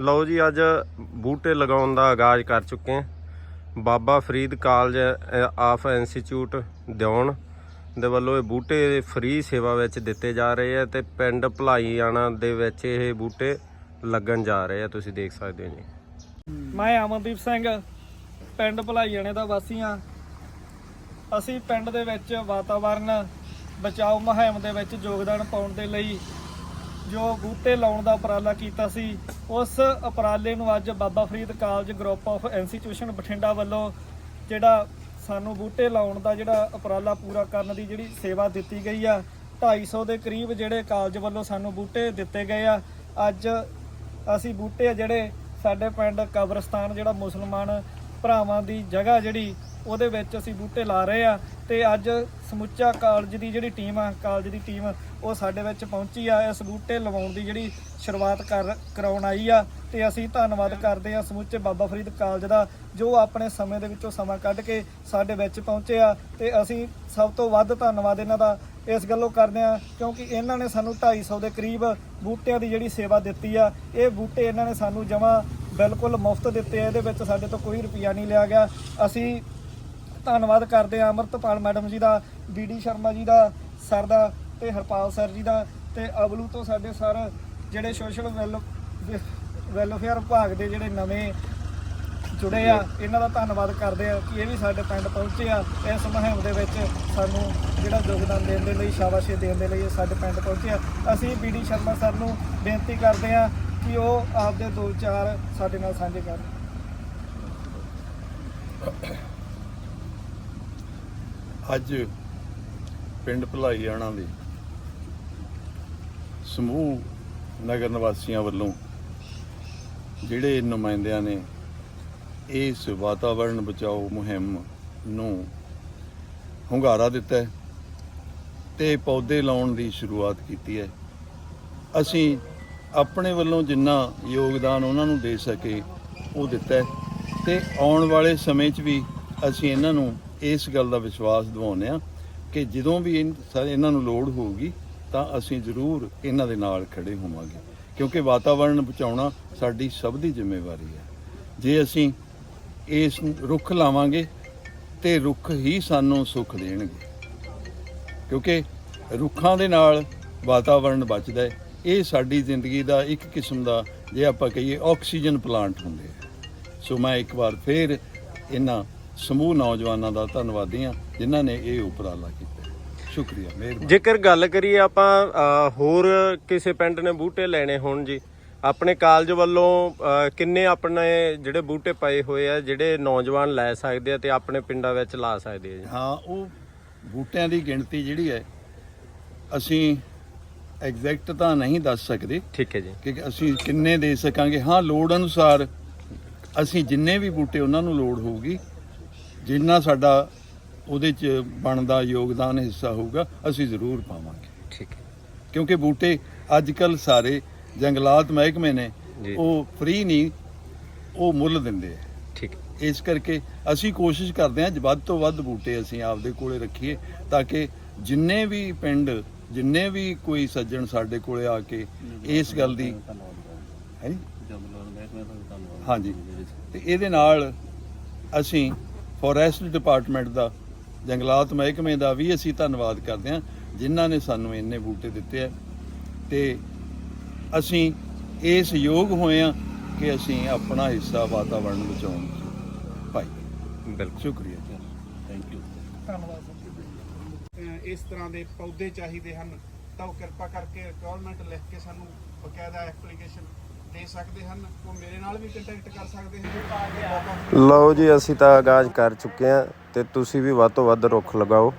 ਲਓ ਜੀ, ਅੱਜ ਬੂਟੇ ਲਗਾਉਣ ਦਾ ਆਗਾਜ਼ ਕਰ ਚੁੱਕੇ ਹਾਂ। Baba Farid college of institute ਦਿਉਣ ਦੇ ਵੱਲੋਂ ਇਹ ਬੂਟੇ ਫ੍ਰੀ ਸੇਵਾ ਵਿੱਚ ਦਿੱਤੇ ਜਾ ਰਹੇ ਆ ਤੇ ਪਿੰਡ ਭਲਾਈਆਣਾ ਦੇ ਵਿੱਚ ਇਹ ਬੂਟੇ ਲੱਗਣ ਜਾ ਰਹੇ ਆ। ਤੁਸੀਂ ਦੇਖ ਸਕਦੇ ਹੋ ਜੀ। ਮੈਂ ਅਮਨਦੀਪ ਸਿੰਘ, ਪਿੰਡ ਭਲਾਈਆਣੇ ਦਾ ਵਾਸੀ ਹਾਂ। ਅਸੀਂ ਪਿੰਡ ਦੇ ਵਿੱਚ ਵਾਤਾਵਰਨ, ਬਚਾਓ ਮੁਹਿੰਮ ਦੇ ਵਿੱਚ ਯੋਗਦਾਨ ਪਾਉਣ ਦੇ ਲਈ ਜੋ ਬੂਟੇ ਲਾਉਣ ਦਾ ਉਪਰਾਲਾ ਕੀਤਾ ਸੀ, ਉਸ ਉਪਰਾਲੇ ਨੂੰ ਅੱਜ Baba Farid college group of institution Bathinda ਵੱਲੋਂ ਜਿਹੜਾ ਸਾਨੂੰ ਬੂਟੇ ਲਾਉਣ ਦਾ ਜਿਹੜਾ ਉਪਰਾਲਾ ਪੂਰਾ ਕਰਨ ਦੀ ਜਿਹੜੀ ਸੇਵਾ ਦਿੱਤੀ ਗਈ ਆ 250 ਦੇ ਕਰੀਬ ਜਿਹੜੇ ਕਾਲਜ ਵੱਲੋਂ ਸਾਨੂੰ ਬੂਟੇ ਦਿੱਤੇ ਗਏ ਆ। ਅੱਜ ਅਸੀਂ ਬੂਟੇ ਆ ਜਿਹੜੇ ਸਾਡੇ ਪਿੰਡ ਕਬਰਸਤਾਨ ਜਿਹੜਾ ਮੁਸਲਮਾਨ ਭਰਾਵਾਂ ਦੀ ਜਗ੍ਹਾ ਜਿਹੜੀ ਉਹਦੇ ਵਿੱਚ ਅਸੀਂ ਬੂਟੇ ਲਾ ਰਹੇ ਆ ਤੇ ਅੱਜ ਸਮੁੱਚਾ ਕਾਲਜ ਦੀ ਜਿਹੜੀ ਟੀਮ ਆ, ਕਾਲਜ ਦੀ ਟੀਮ, ਉਹ ਸਾਡੇ ਵਿੱਚ ਪਹੁੰਚੀ ਆ। ਇਸ ਬੂਟੇ ਲਵਾਉਣ ਦੀ ਜਿਹੜੀ ਸ਼ੁਰੂਆਤ ਕਰ, ਕਰਾਉਣ ਆਈ ਆ ਤੇ ਅਸੀਂ ਧੰਨਵਾਦ ਕਰਦੇ ਆ ਸਮੁੱਚੇ ਬਾਬਾ ਫਰੀਦ ਕਾਲਜ ਦਾ, ਜੋ ਆਪਣੇ ਸਮੇਂ ਦੇ ਵਿੱਚੋਂ ਸਮਾਂ ਕੱਢ ਕੇ ਸਾਡੇ ਵਿੱਚ ਪਹੁੰਚੇ ਆ ਤੇ ਅਸੀਂ ਸਭ ਤੋਂ ਵੱਧ ਧੰਨਵਾਦ ਇਹਨਾਂ ਦਾ ਇਸ ਗੱਲੋਂ ਕਰਦੇ ਆ, ਕਿਉਂਕਿ ਇਹਨਾਂ ਨੇ ਸਾਨੂੰ 250 ਦੇ ਕਰੀਬ ਬੂਟਿਆਂ ਦੀ ਜਿਹੜੀ ਸੇਵਾ ਦਿੱਤੀ ਆ। ਇਹ ਬੂਟੇ ਇਹਨਾਂ ਨੇ ਸਾਨੂੰ ਜਮਾ ਬਿਲਕੁਲ ਮੁਫਤ ਦਿੱਤੇ ਆ, ਇਹਦੇ ਵਿੱਚ ਸਾਡੇ ਤੋਂ ਕੋਈ ਰੁਪਿਆ ਨਹੀਂ ਲਿਆ ਗਿਆ। ਅਸੀਂ ਧੰਨਵਾਦ ਕਰਦੇ ਆ ਅਮਰਤਪਾਲ ਮੈਡਮ ਜੀ ਦਾ ਡੀਡੀ ਸ਼ਰਮਾ ਜੀ ਦਾ ਸਰ ਦਾ ਤੇ ਹਰਪਾਲ ਸਰ ਜੀ ਦਾ ਤੇ ਅਬਲੂ ਤੋਂ ਸਾਡੇ ਸਰ ਜਿਹੜੇ ਸੋਸ਼ਲ ਵੈਲਫੇਅਰ ਵਿਭਾਗ ਦੇ ਜਿਹੜੇ ਨਵੇਂ ਜੁੜੇ ਆ ਇਹਨਾਂ ਦਾ ਧੰਨਵਾਦ ਕਰਦੇ ਆ ਕਿ ਇਹ ਵੀ ਸਾਡੇ ਪਿੰਡ ਪਹੁੰਚੇ ਆ ਇਸ ਮੁਹਿੰਮ ਦੇ ਵਿੱਚ ਸਾਨੂੰ ਜਿਹੜਾ ਯੋਗਦਾਨ ਦੇਣ ਦੇ ਲਈ ਸ਼ਾਬਾਸ਼ੀ ਦੇਣ ਦੇ ਲਈ ਇਹ ਸਾਡੇ ਪਿੰਡ ਪਹੁੰਚੇ ਆ ਅਸੀਂ ਬੀਡੀ ਸ਼ਰਮਾ ਸਰ ਨੂੰ ਬੇਨਤੀ ਕਰਦੇ ਆ ਕਿ ਉਹ ਆਪਦੇ ਦੋ ਚਾਰ ਸਾਡੇ ਨਾਲ ਸਾਂਝੇ ਕਰਨ ਅੱਜ ਪਿੰਡ ਭਲਾਈਆਣਾ ਦੇ ਸਮੂਹ ਨਗਰ ਨਿਵਾਸੀਆਂ ਵੱਲੋਂ ਜਿਹੜੇ ਨੁਮਾਇੰਦਿਆਂ ਨੇ ਇਸ ਵਾਤਾਵਰਣ ਬਚਾਓ ਮੁਹਿੰਮ ਨੂੰ ਹੁੰਗਾਰਾ ਦਿੱਤਾ ਹੈ ਤੇ ਪੌਦੇ ਲਾਉਣ ਦੀ ਸ਼ੁਰੂਆਤ ਕੀਤੀ ਹੈ। ਅਸੀਂ ਆਪਣੇ ਵੱਲੋਂ ਜਿੰਨਾ ਯੋਗਦਾਨ ਉਹਨਾਂ ਨੂੰ ਦੇ ਸਕੇ ਉਹ ਦਿੱਤਾ ਹੈ ਤੇ ਆਉਣ ਵਾਲੇ ਸਮੇਂ 'ਚ ਵੀ ਅਸੀਂ ਇਹਨਾਂ ਨੂੰ ਇਸ ਗੱਲ ਦਾ ਵਿਸ਼ਵਾਸ ਦਿਵਾਉਂਦੇ ਹਾਂ ਕਿ ਜਦੋਂ ਵੀ ਇਨ- ਸਾ- ਇਹਨਾਂ ਨੂੰ ਲੋੜ ਹੋਊਗੀ, ਤਾਂ ਅਸੀਂ ਜ਼ਰੂਰ ਇਹਨਾਂ ਦੇ ਨਾਲ ਖੜੇ ਹੋਵਾਂਗੇ। ਕਿਉਂਕਿ ਵਾਤਾਵਰਣ ਬਚਾਉਣਾ ਸਾਡੀ ਸਭ ਦੀ ਜ਼ਿੰਮੇਵਾਰੀ ਹੈ। ਜੇ ਅਸੀਂ ਇਸ ਰੁੱਖ ਲਾਵਾਂਗੇ, ਤੇ ਰੁੱਖ ਹੀ ਸਾਨੂੰ ਸੁੱਖ ਦੇਣਗੇ। ਕਿਉਂਕਿ ਰੁੱਖਾਂ ਦੇ ਨਾਲ ਵਾਤਾਵਰਣ ਬਚਦਾ ਹੈ। ਇਹ ਸਾਡੀ ਜ਼ਿੰਦਗੀ ਦਾ ਇੱਕ ਕਿਸਮ ਦਾ, ਜੇ ਆਪਾਂ ਕਹੀਏ, ਆਕਸੀਜਨ ਪਲਾਂਟ ਹੁੰਦੇ ਆ। ਸੋ ਮੈਂ ਇੱਕ ਵਾਰ ਫੇਰ ਇਹਨਾਂ ਸਮੂਹ ਨੌਜਵਾਨਾਂ ਦਾ ਧੰਨਵਾਦੀ ਹਾਂ ਜਿਨ੍ਹਾਂ ਨੇ ਇਹ ਉਪਰਾਲਾ ਕੀਤਾ। ਸ਼ੁਕਰੀਆ ਮਿਹਰਬਾਨੀ। ਜੇਕਰ ਗੱਲ ਕਰੀਏ ਆਪਾਂ ਅ, ਹੋਰ ਕਿਸੇ ਪਿੰਡ ਨੇ ਬੂਟੇ ਲੈਣੇ ਹੋਣ ਜੀ ਆਪਣੇ ਕਾਲਜ ਵੱਲੋਂ ਅ, ਕਿੰਨੇ ਆਪਣੇ ਜਿਹੜੇ ਬੂਟੇ ਪਏ ਹੋਏ ਆ ਜਿਹੜੇ ਨੌਜਵਾਨ ਲੈ ਸਕਦੇ ਆ ਤੇ ਆਪਣੇ ਪਿੰਡਾਂ ਵਿੱਚ ਲਾ ਸਕਦੇ ਆ ਜੀ? ਹਾਂ ਉਹ ਬੂਟਿਆਂ ਦੀ ਗਿਣਤੀ ਜਿਹੜੀ ਹੈ ਅਸੀਂ ਐਗਜ਼ੈਕਟ ਤਾਂ ਨਹੀਂ ਦੱਸ ਸਕਦੇ ਠੀਕ ਹੈ ਜੀ। ਕਿ ਅਸੀਂ ਕਿੰਨੇ ਦੇ ਸਕਾਂਗੇ। ਹਾਂ ਲੋੜ ਅਨੁਸਾਰ ਅਸੀਂ ਜਿੰਨੇ ਵੀ ਬੂਟੇ ਉਹਨਾਂ ਨੂੰ ਲੋੜ ਹੋਊਗੀ ਜਿੰਨਾ ਸਾਡਾ ਉਹਦੇ ਚ ਬਣਦਾ ਯੋਗਦਾਨ ਹਿੱਸਾ ਹੋਊਗਾ ਅਸੀਂ ਜ਼ਰੂਰ ਪਾਵਾਂਗੇ। ਠੀਕ ਹੈ। ਕਿਉਂਕਿ ਬੂਟੇ ਅੱਜ ਕੱਲ ਸਾਰੇ ਜੰਗਲਾਤ ਮਹਿਕਮੇ ਨੇ। ਉਹ ਫ੍ਰੀ ਨਹੀਂ ਉਹ ਮੁੱਲ ਦਿੰਦੇ ਆ। ਠੀਕ ਹੈ। ਇਸ ਕਰਕੇ ਅਸੀਂ ਕੋਸ਼ਿਸ਼ ਕਰਦੇ ਹਾਂ ਵੱਧ ਤੋਂ ਵੱਧ ਬੂਟੇ ਅਸੀਂ ਆਪਦੇ ਕੋਲੇ ਰੱਖੀਏ ਤਾਂ ਕਿ ਜਿੰਨੇ ਵੀ ਪਿੰਡ ਜਿੰਨੇ ਵੀ ਕੋਈ ਸੱਜਣ ਸਾਡੇ ਕੋਲੇ ਆ ਕੇ ਇਸ ਗੱਲ ਦੀ ਹੈ ਹਾਂਜੀ। ਤੇ ਇਹਦੇ ਨਾਲ ਅਸੀਂ ਫੋਰੈਸਟ ਡਿਪਾਰਟਮੈਂਟ ਦਾ ਜੰਗਲਾਤ ਮਹਿਕਮੇ ਦਾ ਵੀ ਅਸੀਂ ਧੰਨਵਾਦ ਕਰਦੇ ਹਾਂ ਜਿਨ੍ਹਾਂ ਨੇ ਸਾਨੂੰ ਇੰਨੇ ਬੂਟੇ ਦਿੱਤੇ ਆ। ਤੇ ਅਸੀਂ ਇਸ ਯੋਗ ਹੋਏ ਆ ਕਿ ਅਸੀਂ ਆਪਣਾ ਹਿੱਸਾ ਵਾਤਾਵਰਣ ਬਚਾਉਣ ਪਾਈ ਬਿਲਕੁਲ। ਸ਼ੁਕਰੀਆ ਥੈਂਕ ਯੂ ਧੰਨਵਾਦ ਇਸ ਤਰ੍ਹਾਂ ਦੇ ਪੌਦੇ ਚਾਹੀਦੇ ਹਨ ਤਾਂ ਉਹ ਕਿਰਪਾ ਕਰਕੇ ਰਿਕੁਆਇਰਮੈਂਟ ਲਿਖ ਕੇ ਸਾਨੂੰ ਬਕਾਇਦਾ ਐਪਲੀਕੇਸ਼ਨ ਦੇ ਸਕਦੇ ਹਨ, ਉਹ ਮੇਰੇ ਨਾਲ ਵੀ ਕੰਟੈਕਟ ਕਰ ਸਕਦੇ ਹਨ। ਲਓ ਜੀ, ਅਸੀਂ ਤਾਂ ਆਗਾਜ਼ ਕਰ ਚੁੱਕੇ ਹਾਂ ਤੇ ਤੁਸੀਂ ਵੀ ਵੱਧ ਤੋਂ ਵੱਧ ਰੁੱਖ ਲਗਾਓ।